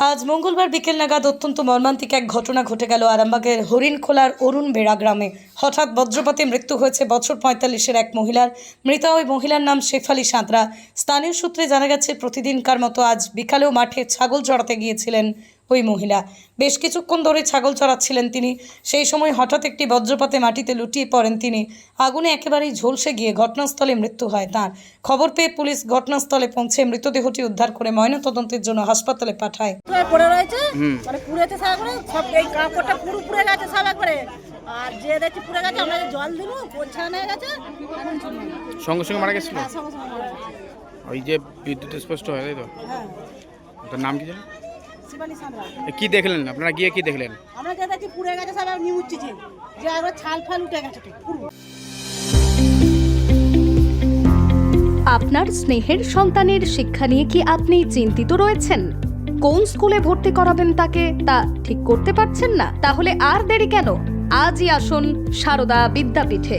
আজ মঙ্গলবার বিকেল নাগাদ অত্যন্ত মর্মান্তিক এক ঘটনা ঘটে গেল আরামবাগের হরিণখোলার অরুণ বেড়া গ্রামে। হঠাৎ বজ্রপাতে মৃত্যু হয়েছে বছর পঁয়তাল্লিশের এক মহিলার। মৃতা ওই মহিলার নাম শেফালি সাঁতরা। স্থানীয় সূত্রে জানা গেছে, প্রতিদিনকার মতো আজ বিকালেও মাঠে ছাগল চড়াতে গিয়েছিলেন ওই মহিলা। বেশ কিছুক্ষণ ধরে ছাগল চড়াচ্ছিলেন তিনি। সেই সময় হঠাৎ একটি বজ্রপাতে মাটিতে লুটিয়ে পড়েন তিনি। আগুনে একেবারেই ঝলসে গিয়ে ঘটনাস্থলে মৃত্যু হয় তার। খবর পেয়ে পুলিশ ঘটনাস্থলে পৌঁছে মৃতদেহটি উদ্ধার করে ময়নাতদন্তের জন্য হাসপাতালে পাঠায়। পড়ে রয়েছে? মানে পুড়েছে সব এই কাপড়টা পুরো পুড়ে গেছে সব একবারে। আর যে দেখছি পুড়ে গেছে আমরা জল দিল পরিষ্কার হয়ে গেছে। এখন চলে গেছে। সঙ্গে সঙ্গে মারা গেছিল? হ্যাঁ, সঙ্গে সঙ্গে মারা গেছে। ওই যে বিদ্যুৎ স্পষ্ট হয় তাই তো? হ্যাঁ। তার নাম কি জানেন শিবানী সাঁতরা। কি দেখলেন? আপনারা গিয়ে কি দেখলেন? আমরা দেখছি পুড়ে গেছে সব নিউচ্ছি যে যে ছাল ফাল উঠে গেছে পুরো। আপনার স্নেহের সন্তানের শিক্ষা নিয়ে কি আপনি চিন্তিত রয়েছেন? কোন স্কুলে ভর্তি করাবেন তাকে তা ঠিক করতে পারছেন না? তাহলে আর দেরি কেন? আজই আসুন সারদা বিদ্যাপীঠে।